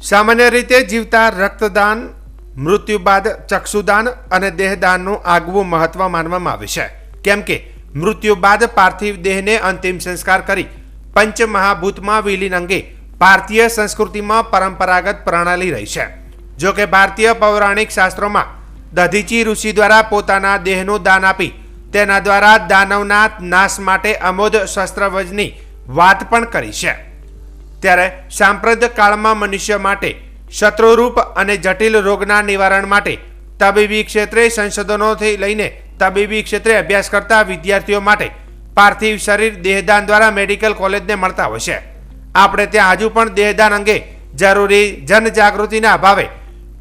સામાન્ય રીતે જીવતા રક્તદાન મૃત્યુ બાદ ચક્ષુદાન અને દેહદાનનું આગવું મહત્વ માનવામાં આવે છે. કેમ કે મૃત્યુ બાદ પાર્થિવ દેહને અંતિમ સંસ્કાર કરી પંચમહાભૂતમાં વિલીન અંગે ભારતીય સંસ્કૃતિમાં પરંપરાગત પ્રણાલી રહી છે. જો કે ભારતીય પૌરાણિક શાસ્ત્રોમાં દધીચી ઋષિ દ્વારા પોતાના દેહનું દાન આપી તેના દ્વારા દાનવના નાશ માટે અમોદ શસ્ત્રવજની વાત પણ કરી છે. ત્યારે સાંપ્રત કાળમાં મનુષ્ય માટે શત્રુરૂપ અને જટિલ રોગના નિવારણ માટે તબીબી ક્ષેત્રે સંશોધનોથી લઈને તબીબી ક્ષેત્રે અભ્યાસ કરતા વિદ્યાર્થીઓ માટે પાર્થિવ શરીર દેહદાન દ્વારા મેડિકલ કોલેજને મળતા હોય છે. આપણે ત્યાં હજુ પણ દેહદાન અંગે જરૂરી જનજાગૃતિના અભાવે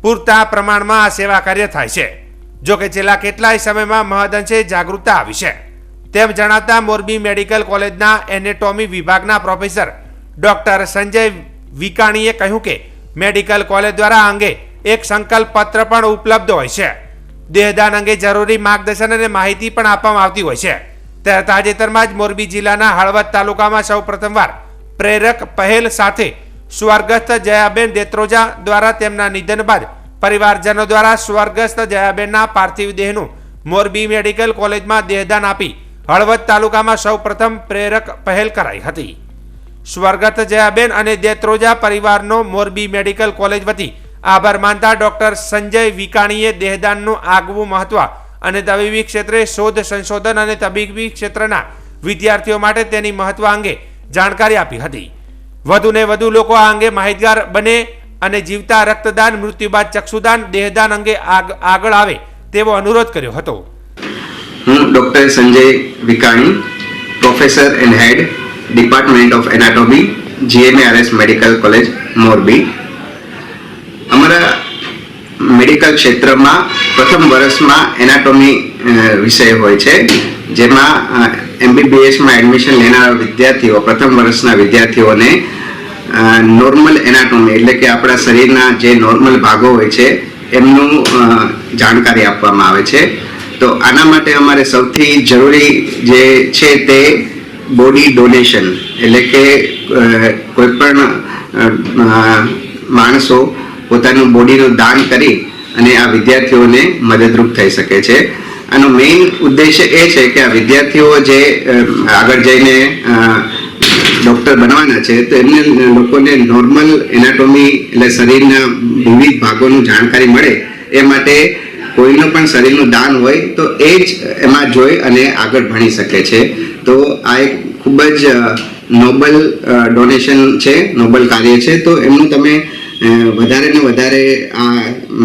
પૂરતા પ્રમાણમાં આ સેવા કાર્ય થાય છે. જો કે છેલ્લા કેટલાય સમયમાં મહદઅંશે જાગૃતતા આવી છે. તેમ જણાતા મોરબી મેડિકલ કોલેજના એનેટોમી વિભાગના પ્રોફેસર ડોક્ટર સંજય વિકાણીએ કહ્યું કે મેડિકલ કોલેજ દ્વારા અંગે એક સંકલ્પ પત્ર પણ ઉપલબ્ધ હોય છે. દેહદાન અંગે જરૂરી માર્ગદર્શન અને માહિતી પણ આપવામાં આવતી હોય છે. ત્યારે તાજેતરમાં જ મોરબી જિલ્લાના હળવદ તાલુકામાં સૌ પ્રથમવાર પ્રેરક પહેલ સાથે સ્વર્ગસ્થ જયાબેન દેત્રોજા દ્વારા તેમના નિધન બાદ પરિવારજનો દ્વારા સ્વર્ગસ્થ જયાબેનના પાર્થિવ દેહનું મોરબી મેડિકલ કોલેજમાં દેહદાન આપી હળવદ તાલુકામાં સૌ પ્રથમ પ્રેરક પહેલ કરાઈ હતી. સ્વર્ગસ્થ જયાબેન અને દેત્રોજા પરિવારનો મોરબી મેડિકલ કોલેજ વતી આભાર માનતા ડોક્ટર સંજય વિકાણીએ દેહદાનનું આગવું મહત્વ અને તબીબી ક્ષેત્રે શોધ સંશોધન અને તબીબી ક્ષેત્રના વિદ્યાર્થીઓ માટે તેની મહત્વ અંગે જાણકારી આપી હતી. વધુને વધુ લોકો આ અંગે માહિતગાર બને અને જીવતા રક્તદાન, મૃત્યુ બાદ ચક્ષુદાન, દેહદાન અંગે આગ- આગળ આવે તેવો અનુરોધ કર્યો હતો. હું doctor Sanjay Vikani, professor and head department of anatomy GMERS medical college Morbi. અમારા મેડિકલ ક્ષેત્રમાં પ્રથમ વર્ષમાં એનાટોમી વિષય હોય છે. જેમાં એમબીબીએસમાં એડમિશન લેનારા વિદ્યાર્થીઓ, પ્રથમ વર્ષના વિદ્યાર્થીઓને નોર્મલ એનાટોમી એટલે કે આપણા શરીરના જે નોર્મલ ભાગો હોય છે, એમનું જાણકારી આપવામાં આવે છે. તો આના માટે અમારે સૌથી જરૂરી જે છે તે બોડી ડોનેશન એટલે કે કોઈપણ કોઈ પણ માણસો પોતાનું બોડીનું દાન કરી અને આ વિદ્યાર્થીઓને મદદરૂપ થઈ શકે છે. આનો મેઇન ઉદ્દેશ્ય એ છે કે આ વિદ્યાર્થીઓ જે આગળ જઈને ડૉક્ટર બનવાના છે, તો એમને લોકોને નોર્મલ એનાટોમી એટલે શરીરના વિવિધ ભાગોનું જાણકારી મળે એ માટે કોઈનું પણ શરીરનું દાન હોય તો એ જ એમાં જોઈ અને આગળ ભણી શકે છે. તો આ એક ખૂબ જ નોબલ ડોનેશન છે, નોબલ કાર્ય છે. તો એમનું તમે વધારે ને વધારે આ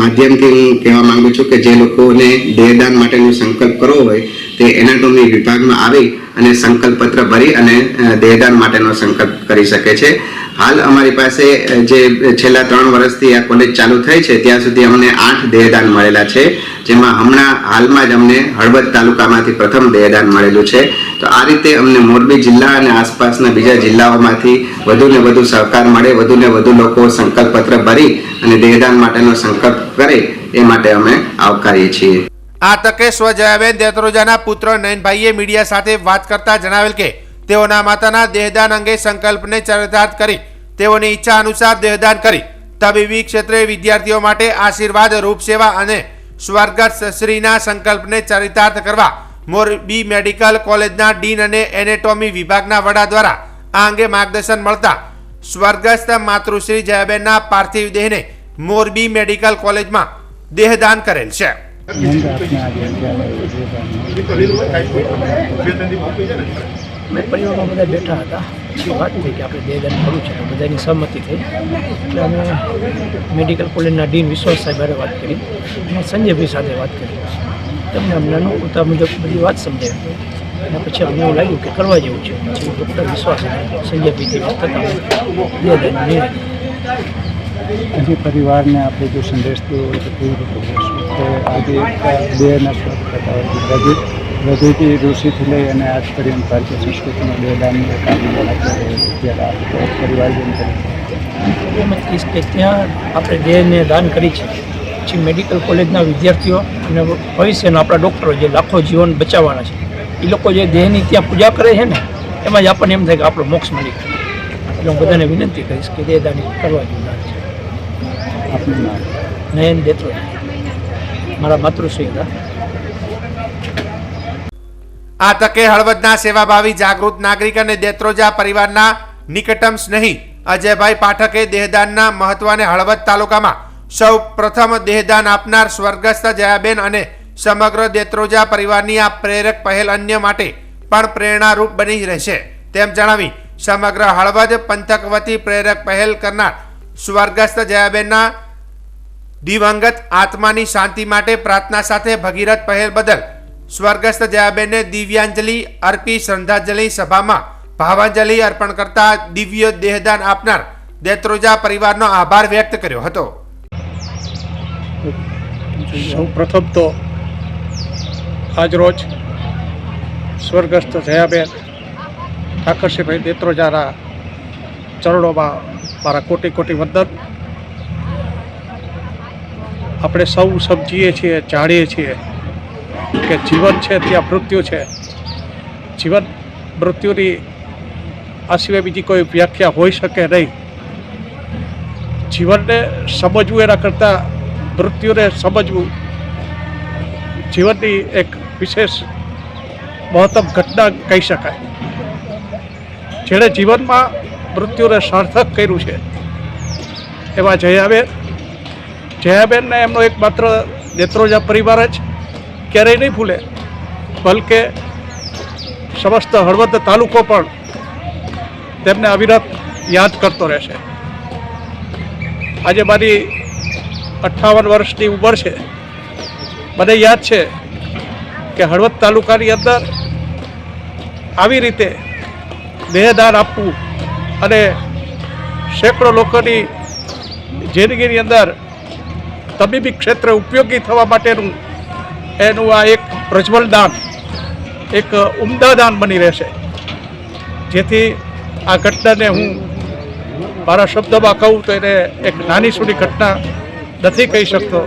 માધ્યમથી હું કહેવા માંગુ છું કે જે લોકોને દેહદાન માટેનો સંકલ્પ કરવો હોય, તે એનાટોમી વિભાગમાં આવી અને સંકલ્પ પત્ર ભરી અને દેહદાન માટેનો સંકલ્પ કરી શકે છે. હાલ અમારી પાસે જે છેલ્લા ત્રણ વર્ષથી આ કોલેજ ચાલુ થઈ છે, ત્યાં સુધી અમને આઠ દેહદાન મળેલા છે, જેમાં હમણાં હાલમાં જ અમને હળવદ તાલુકામાંથી પ્રથમ દેહદાન મળેલું છે. તો આ રીતે અમને મોરબી જિલ્લા અને આસપાસના બીજા જિલ્લાઓમાંથી વધુ ને વધુ સહકાર મળે, વધુ ને વધુ લોકો સંકલ્પ પત્ર ભરી અને દેહદાન માટેનો સંકલ્પ કરે એ માટે અમે આવકારીએ છીએ. આ તકે સ્વજયાબેન દેતરોજાના પુત્ર નયનભાઈએ મીડિયા સાથે વાત કરતા જણાવેલ કે તેઓના માતાના દેહદાન અંગે સંકલ્પને ચરિતાર્થ કરી, તેઓની ઈચ્છા અનુસાર દેહદાન કરી, તબીબી ક્ષેત્રે વિદ્યાર્થીઓ માટે આશીર્વાદ રૂપ સેવા અને સ્વર્ગસ્થ શ્રીના સંકલ્પને ચરિતાર્થ કરવા મોરબી મેડિકલ કોલેજના ડીન અને એનેટોમી વિભાગના વડા દ્વારા આ અંગે માર્ગદર્શન મળતા સ્વર્ગસ્થ માતૃશ્રી જયાબેનના પાર્થિવ દેહને મોરબી મેડિકલ કોલેજમાં દેહદાન કરેલ છે. પરિવારમાં બધા બેઠા હતા. પછી વાત થઈ કે આપણે દેહદાન કરવું છે. બધાની સહમતિ થઈ. એટલે અમે મેડિકલ કોલેજના ડીન વિશ્વાસ સાહેબ વાત કરી. અને સંજયભાઈ સાથે વાત કરી. તેમને અમને ઉતાર મુજબ બધી વાત સમજાવી. અને પછી અમને એવું લાગ્યું કે કરવા જેવું છે. પછી ડૉક્ટર વિશ્વાસ સંજયભાઈથી વાત થતાં હજી પરિવારને આપણે જો સંદેશ દેવો હોય તો કેવી રીતે દેશું? કે આજે બે હોય વધુ વધુથી ઋષિથી લઈ અને આજ પર્યંત ભારતીય અત્યારે અત્યારે પરિવારજન કરે એમ જ કહીશ કે ત્યાં આપણે દેહને દાન કરી છે. પછી મેડિકલ કોલેજના વિદ્યાર્થીઓ અને ભવિષ્યના આપણા ડૉક્ટરો જે લાખો જીવન બચાવવાના છે. એ લોકો જે દેહની ત્યાં પૂજા કરે છે ને એમાં જ આપણને એમ થાય કે આપણો મોક્ષ મળી ગયો. એટલે હું બધાને વિનંતી કરીશ કે દેહદાન કરવા જેવું છે નયન દેત્રો મારા માતૃશ્રી હતા. આ તકે હળવદના સેવાભાવી જાગૃત નાગરિક અને દેત્રોજા પરિવારના નિકટમ સ્નેહી અજયભાઈ પાઠકે દેહદાનના મહત્વને હળવદ તાલુકામાં સૌ પ્રથમ દેહદાન આપનાર સ્વર્ગસ્થ જયાબેન અને સમગ્ર દેત્રોજા પરિવારની આ પ્રેરક પહેલ અન્ય માટે પણ પ્રેરણારૂપ બની રહેશે. તેમ જણાવી સમગ્ર હળવદ પંથક વતી પ્રેરક પહેલ કરનાર સ્વર્ગસ્થ જયાબેનના દિવંગત આત્માની શાંતિ માટે પ્રાર્થના સાથે ભગીરથ પહેલ બદલ સ્વર્ગસ્થ જયાબેનને દિવ્યાંજલિ અર્પી, શ્રદ્ધાંજલિ સભામાં ભાવાંજલિ અર્પણ કરતા દિવ્ય દેહદાન આપનાર દેત્રોજા પરિવારનો આભાર વ્યક્ત કર્યો હતો. સૌ પ્રથમ તો આજરોજ સ્વર્ગસ્થ જયાબેન ઠાકરસિંહભાઈ દેત્રોજાના ચરણોમાં મારા કોટી કોટી વંદન. આપણે સૌ સમજીએ છીએ, જાણીએ છીએ કે જીવન છે, ત્યાં મૃત્યુ છે. જીવન મૃત્યુની આ સિવાય બીજી કોઈ વ્યાખ્યા હોઈ શકે નહીં. જીવનને સમજવું એના કરતાં મૃત્યુને સમજવું જીવનની એક વિશેષ મહત્તમ ઘટના કહી શકાય. જેણે જીવનમાં મૃત્યુને સાર્થક કર્યું છે. એવા જયાબેન, જયાબેનને એમનો એક માત્ર નેત્રોજા પરિવાર જ ક્યારેય નહીં ભૂલે, બલકે સમસ્ત હળવદ તાલુકો પણ તેમને અવિરત યાદ કરતો રહેશે. આજે મારી અઠ્ઠાવન વર્ષની ઉંમર છે. મને યાદ છે કે હળવદ તાલુકાની અંદર આવી રીતે દેહદાન આપવું અને સેંકડો લોકોની જિંદગીની અંદર તબીબી ક્ષેત્રે ઉપયોગી થવા માટેનું એનું આ એક પ્રજ્વલ દાન, એક ઉમદા દાન બની રહેશે. જેથી આ ઘટનાને હું મારા શબ્દમાં કહું તો એને એક નાની સૂની ઘટના નથી કહી શકતો.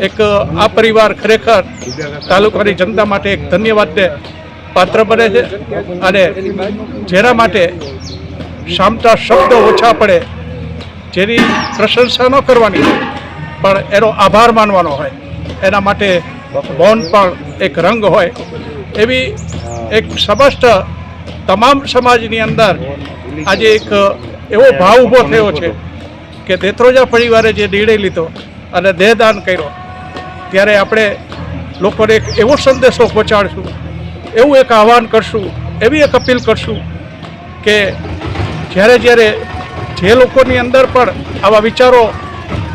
એક, આ પરિવાર ખરેખર તાલુકાની જનતા માટે એક ધન્યવાદને પાત્ર બને છે અને જેના માટે સામટા શબ્દો ઓછા પડે જેની પ્રશંસા ન કરવાની પણ એનો આભાર માનવાનો હોય. એના માટે મૌન પણ એક રંગ હોય. એવી એક સમસ્ત તમામ સમાજની અંદર આજે એક એવો ભાવ ઊભો થયો છે કે તેત્રોજા પરિવારે જે નિર્ણય લીધો અને દેહદાન કર્યો, ત્યારે આપણે લોકોને એક એવો સંદેશો પહોંચાડશું, એવું એક આહવાન કરશું, એવી એક અપીલ કરશું કે જ્યારે જ્યારે જે લોકોની અંદર પણ આવા વિચારો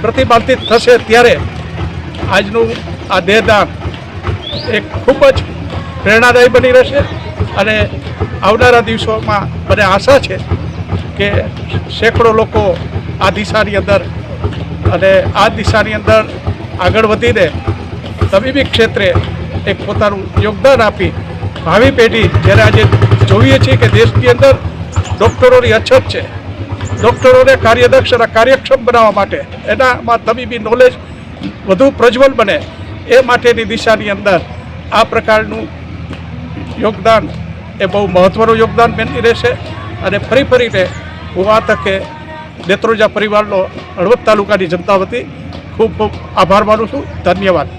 પ્રતિપાદિત થશે ત્યારે આજનું આ દેહદાન એક ખૂબ જ પ્રેરણાદાયી બની રહેશે અને આવનારા દિવસોમાં મને આશા છે કે સેંકડો લોકો આ દિશાની અંદર અને આ દિશાની અંદર આગળ વધીને તબીબી ક્ષેત્રે એક પોતાનું યોગદાન આપી ભાવિ પેઢી જ્યારે આજે જોઈએ છીએ કે દેશની અંદર ડૉક્ટરોની અછત છે, ડૉક્ટરોને કાર્યદક્ષ અને કાર્યક્ષમ બનાવવા માટે એનામાં તબીબી નોલેજ વધુ પ્રજ્વલ બને એ માટેની દિશાની અંદર આ પ્રકારનું યોગદાન એ બહુ મહત્ત્વનું યોગદાન બની રહેશે અને ફરી ફરીને હું આ તકે દેત્રોજા પરિવારનો હળવદ તાલુકાની જનતા વતી ખૂબ ખૂબ આભાર માનું છું. ધન્યવાદ.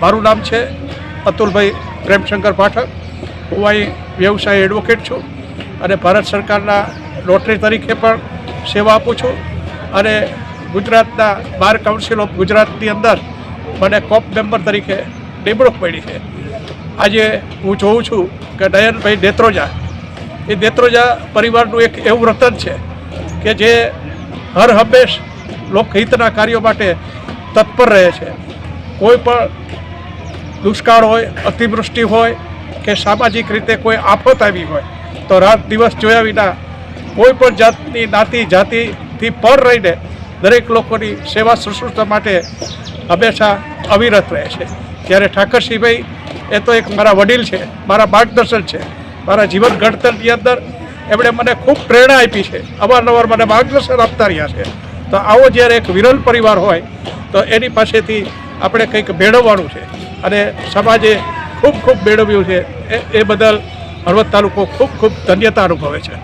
મારું નામ છે અતુલભાઈ પ્રેમશંકર પાઠક. હું અહીં વ્યવસાય એડવોકેટ છું અને ભારત સરકારના રોટરી તરીકે પણ સેવા આપું છું અને ગુજરાતના બાર કાઉન્સિલ ઓફ ગુજરાતની અંદર મને કોપ મેમ્બર તરીકે નિમણૂક મળી છે. આજે હું જોઉં છું કે નયનભાઈ દેત્રોજા એ દેત્રોજા પરિવારનું એક એવું રતન છે કે જે હર હંમેશ લોકહિતના કાર્યો માટે તત્પર રહે છે. કોઈ પણ દુષ્કાળ હોય, અતિવૃષ્ટિ હોય કે સામાજિક રીતે કોઈ આફત આવી હોય, તો રાત દિવસ જોયા વિના કોઈ પણ જાતની નાતી જાતિથી પર રહીને દરેક લોકોની સેવા શુશ્રૂષા માટે હંમેશા અવિરત રહે છે. ત્યારે ઠાકરસિંહભાઈ, એ તો એક મારા વડીલ છે, મારા માર્ગદર્શન છે. મારા જીવન ઘડતરની અંદર એમણે મને ખૂબ પ્રેરણા આપી છે. અવારનવાર મને માર્ગદર્શન આપતા રહ્યા છે. તો આવો જ્યારે એક વિરલ પરિવાર હોય, તો એની પાસેથી આપણે કંઈક મેળવવાનું છે. અને સમાજે ખૂબ ખૂબ મેળવ્યું છે. એ બદલ હળવદ તાલુકો ખૂબ ખૂબ ધન્યતા અનુભવે છે.